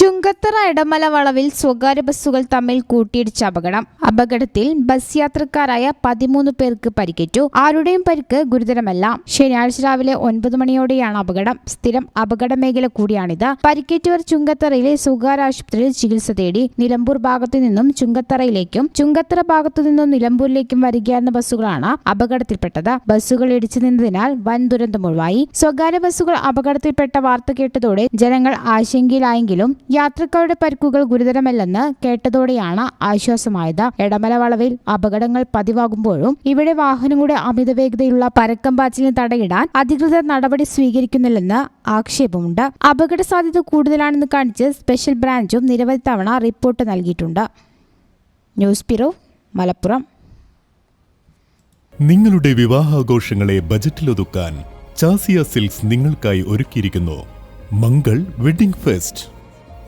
ചുങ്കത്തറ ഇടമല വളവിൽ സ്വകാര്യ ബസ്സുകൾ തമ്മിൽ കൂട്ടിയിടിച്ച അപകടം. അപകടത്തിൽ ബസ് യാത്രക്കാരായ പതിമൂന്ന് പേർക്ക് പരിക്കേറ്റു. ആരുടെയും പരിക്ക് ഗുരുതരമല്ല. ശനിയാഴ്ച രാവിലെ ഒൻപത് മണിയോടെയാണ് അപകടം. സ്ഥിരം അപകട മേഖല കൂടിയാണിത്. പരിക്കേറ്റവർ ചുങ്കത്തറയിലെ സ്വകാര്യ ആശുപത്രിയിൽ ചികിത്സ തേടി നിലമ്പൂർ ഭാഗത്തു നിന്നും ചുങ്കത്തറയിലേക്കും ചുങ്കത്തറ ഭാഗത്തു നിന്നും നിലമ്പൂരിലേക്കും വരികയായിരുന്ന ബസ്സുകളാണ് അപകടത്തിൽപ്പെട്ടത്. ബസ്സുകൾ ഇടിച്ചു നിന്നതിനാൽ വൻ ദുരന്തമൊഴിവായി സ്വകാര്യ ബസ്സുകൾ അപകടത്തിൽപ്പെട്ട വാർത്ത കേട്ടതോടെ ജനങ്ങൾ ആശങ്കയിലായെങ്കിലും യാത്രക്കാരുടെ പരിക്കുകൾ ഗുരുതരമല്ലെന്ന് കേട്ടതോടെയാണ് ആശ്വാസമായത്. എടമല വളവിൽ അപകടങ്ങൾ പതിവാകുമ്പോഴും ഇവിടെ വാഹനങ്ങളുടെ അമിത വേഗതയുള്ള പരക്കം പാച്ചിലിന് തടയിടാൻ അധികൃതർ നടപടി സ്വീകരിക്കുന്നില്ലെന്ന് ആക്ഷേപമുണ്ട്. അപകട സാധ്യത കൂടുതലാണെന്ന് കാണിച്ച് സ്പെഷ്യൽ ബ്രാഞ്ചും നിരവധി തവണ റിപ്പോർട്ട് നൽകിയിട്ടുണ്ട്. News bureau Malappuram. നിങ്ങളുടെ വിവാഹാഘോഷങ്ങളെ ബജറ്റിലൊതുക്കാൻ ചാസിയ സിൽക്സ് നിങ്ങൾക്കായി ഒരുക്കിയിരിക്കുന്നു. Mangal wedding fest.